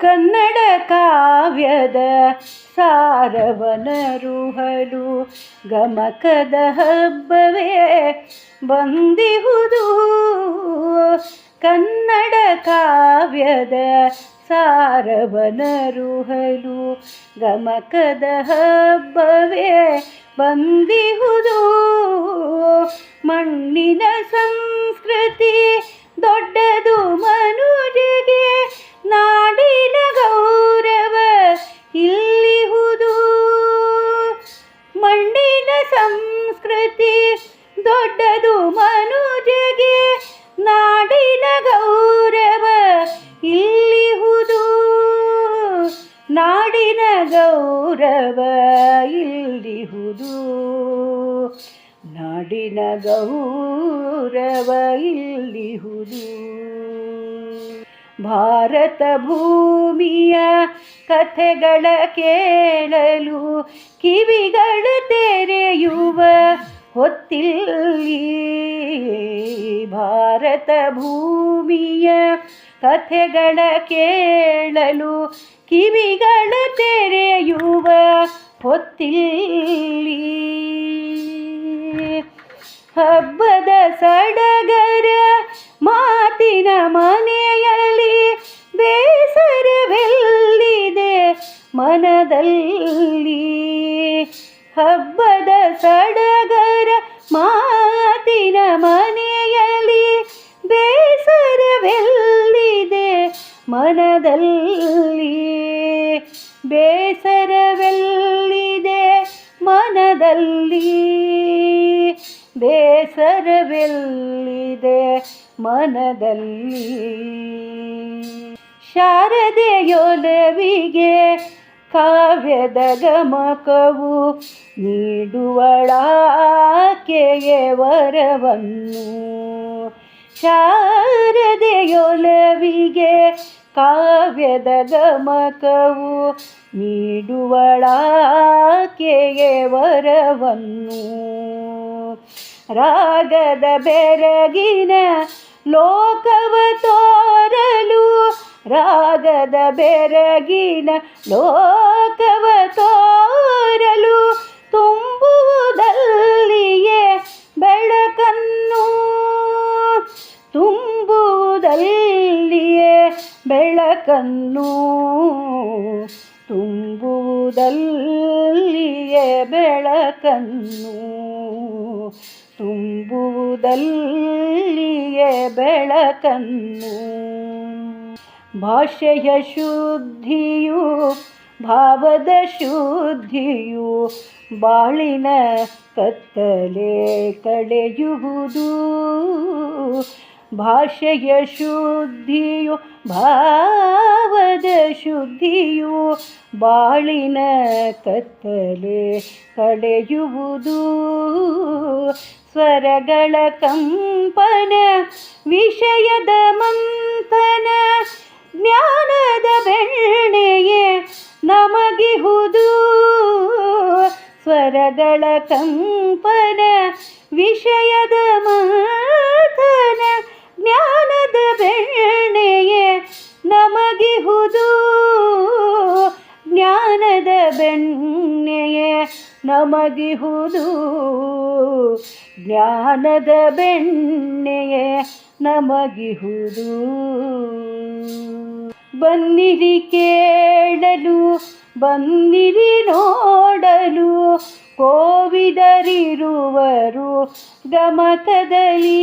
ಕನ್ನಡ ಕಾವ್ಯದ ಸಾರವನರುಹಲು ಗಮಕದ ಹಬ್ಬವೇ ಬಂದಿಹುದು. ಕನ್ನಡ ಕಾವ್ಯದ ಸಾರವನರುಹಲು ಗಮಕದ ಹಬ್ಬವೇ ಬಂದಿಹುದು. ಮಣ್ಣಿನ ಸಂಸ್ಕೃತಿ ದೊಡ್ಡದು ಮನುಜಗೆ ಗೌರವ ಇಲ್ಲಿಹುದು ನಾಡಿನ ಗೌರವ ಇಲ್ಲಿಹುದು ಭಾರತ ಭೂಮಿಯ ಕಥೆಗಳ ಕೇಳಲು ಕಿವಿಗಳು ತೆರೆಯುವ ಹೊತ್ತಿಲ್ಲಿ. ಭಾರತ ಭೂಮಿಯ ಕಥೆಗಳ ಕೇಳಲು ಕಿವಿಗಳ ತೆರೆಯುವ ಹೊತ್ತಿಲ್ಲಿ. ಹಬ್ಬದ ಸಡಗರ ಮಾತಿನ ಮನೆಯಲ್ಲಿ ಬೇಸರವೆಲ್ಲಿದೆ ಮನದಲ್ಲಿ. ಹಬ್ಬದ ಸಡಗರ ಮಾತಿನ ಮನೆಯಲ್ಲಿ ಮನದಲ್ಲಿ ಬೇಸರವೆಲ್ಲಿದೆ? ಮನದಲ್ಲಿ ಬೇಸರವೆಲ್ಲಿದೆ? ಮನದಲ್ಲಿ ಶಾರದೆಯೊಲವಿಗೆ ಕಾವ್ಯದ ಗಮಕವು ನೀಡುವಳಾಕೆಯೇ ವರವನ್ನು. ಶಾರದೆಯೊಲವಿಗೆ ಕಾವ್ಯದ ಗಮಕವು ನೀಡುವಳಾಕೆಯ ವರವನ್ನು. ರಾಗದ ಬೆರಗಿನ ಲೋಕವ ತೋರಲು ರಾಗದ ಬೆರಗಿನ ಲೋಕವ ತೋರಲು ಬೆಳಕನ್ನು ತುಂಬುವುದಲ್ಲಿಯೇ ಬೆಳಕನ್ನು. ತುಂಬುವುದಲ್ಲಿಯೇ ಬೆಳಕನ್ನು. ಭಾಷೆಯ ಶುದ್ಧಿಯು ಭಾವದ ಶುದ್ಧಿಯು ಬಾಳಿನ ಕತ್ತಲೆ ಕಳೆಯುವುದು. ಭಾಷೆಯ ಶುದ್ಧಿಯು, ಭಾವದ ಶುದ್ಧಿಯು ಬಾಳಿನ ಕತ್ತಲೆ ಕಳೆಯುವುದು. ಸ್ವರಗಳ ಕಂಪನ, ವಿಷಯದ ಮಂಥನ, ಜ್ಞಾನದ ಬೆಣ್ಣೆಯೇ ನಮಗಿಹುದು. ಸ್ವರಗಳ ಕಂಪನ, ವಿಷಯದ ಮಂಥನ ನಮಗಿಹುದು ಜ್ಞಾನದ ಬೆಣ್ಣೆಯೇ ನಮಗಿಹುದು. ಬನ್ನಿರಿ ಕೇಳಲು ಬನ್ನಿರಿ ನೋಡಲು ಕೋವಿದರಿರುವರು ಗಮಕದಲ್ಲಿ.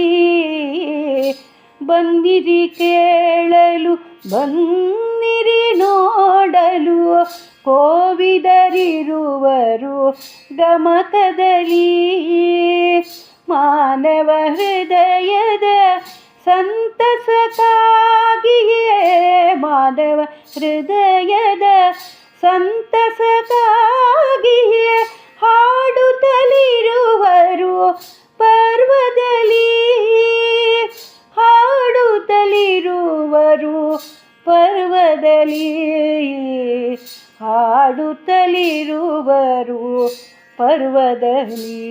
ಬಂದಿರಿ ಕೇಳಲು ಬಂದಿರಿ ನೋಡಲು ಕೋವಿದರಿರುವರು ಗಮಕದಲ್ಲಿ ಮಾನವ ಹೃದಯದ ಸಂತಸಕ್ಕಾಗಿಯೇ ಮಾನವ ಹೃದಯದ ಸಂತಸಕ್ಕಾಗಿಯೇ ಹಾಡುತ್ತಲಿರುವರು ಪರ್ವದಲ್ಲಿ. ಹಾಡುತ್ತಲಿರುವರು ಪರ್ವದಲ್ಲಿ. ಹಾಡುತ್ತಲಿರುವರು ಪರ್ವದಲ್ಲಿ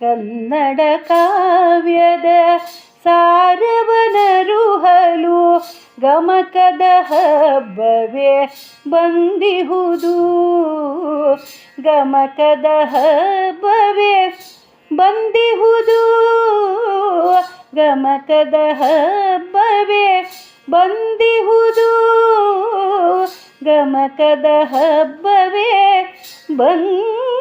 ಕನ್ನಡ ಕಾವ್ಯದ ಸಾರವನರುಹಲು ಗಮಕದ ಹಬ್ಬವೇ ಬಂದಿಹುದು. ಗಮಕದ ಹಬ್ಬವೇ ಬಂದಿಹುದು. ಗಮಕದ ಹಬ್ಬವೇ ಬಂದಿಹುದು. ಗಮಕದ ಹಬ್ಬವೇ ಬಂದಿಹುದು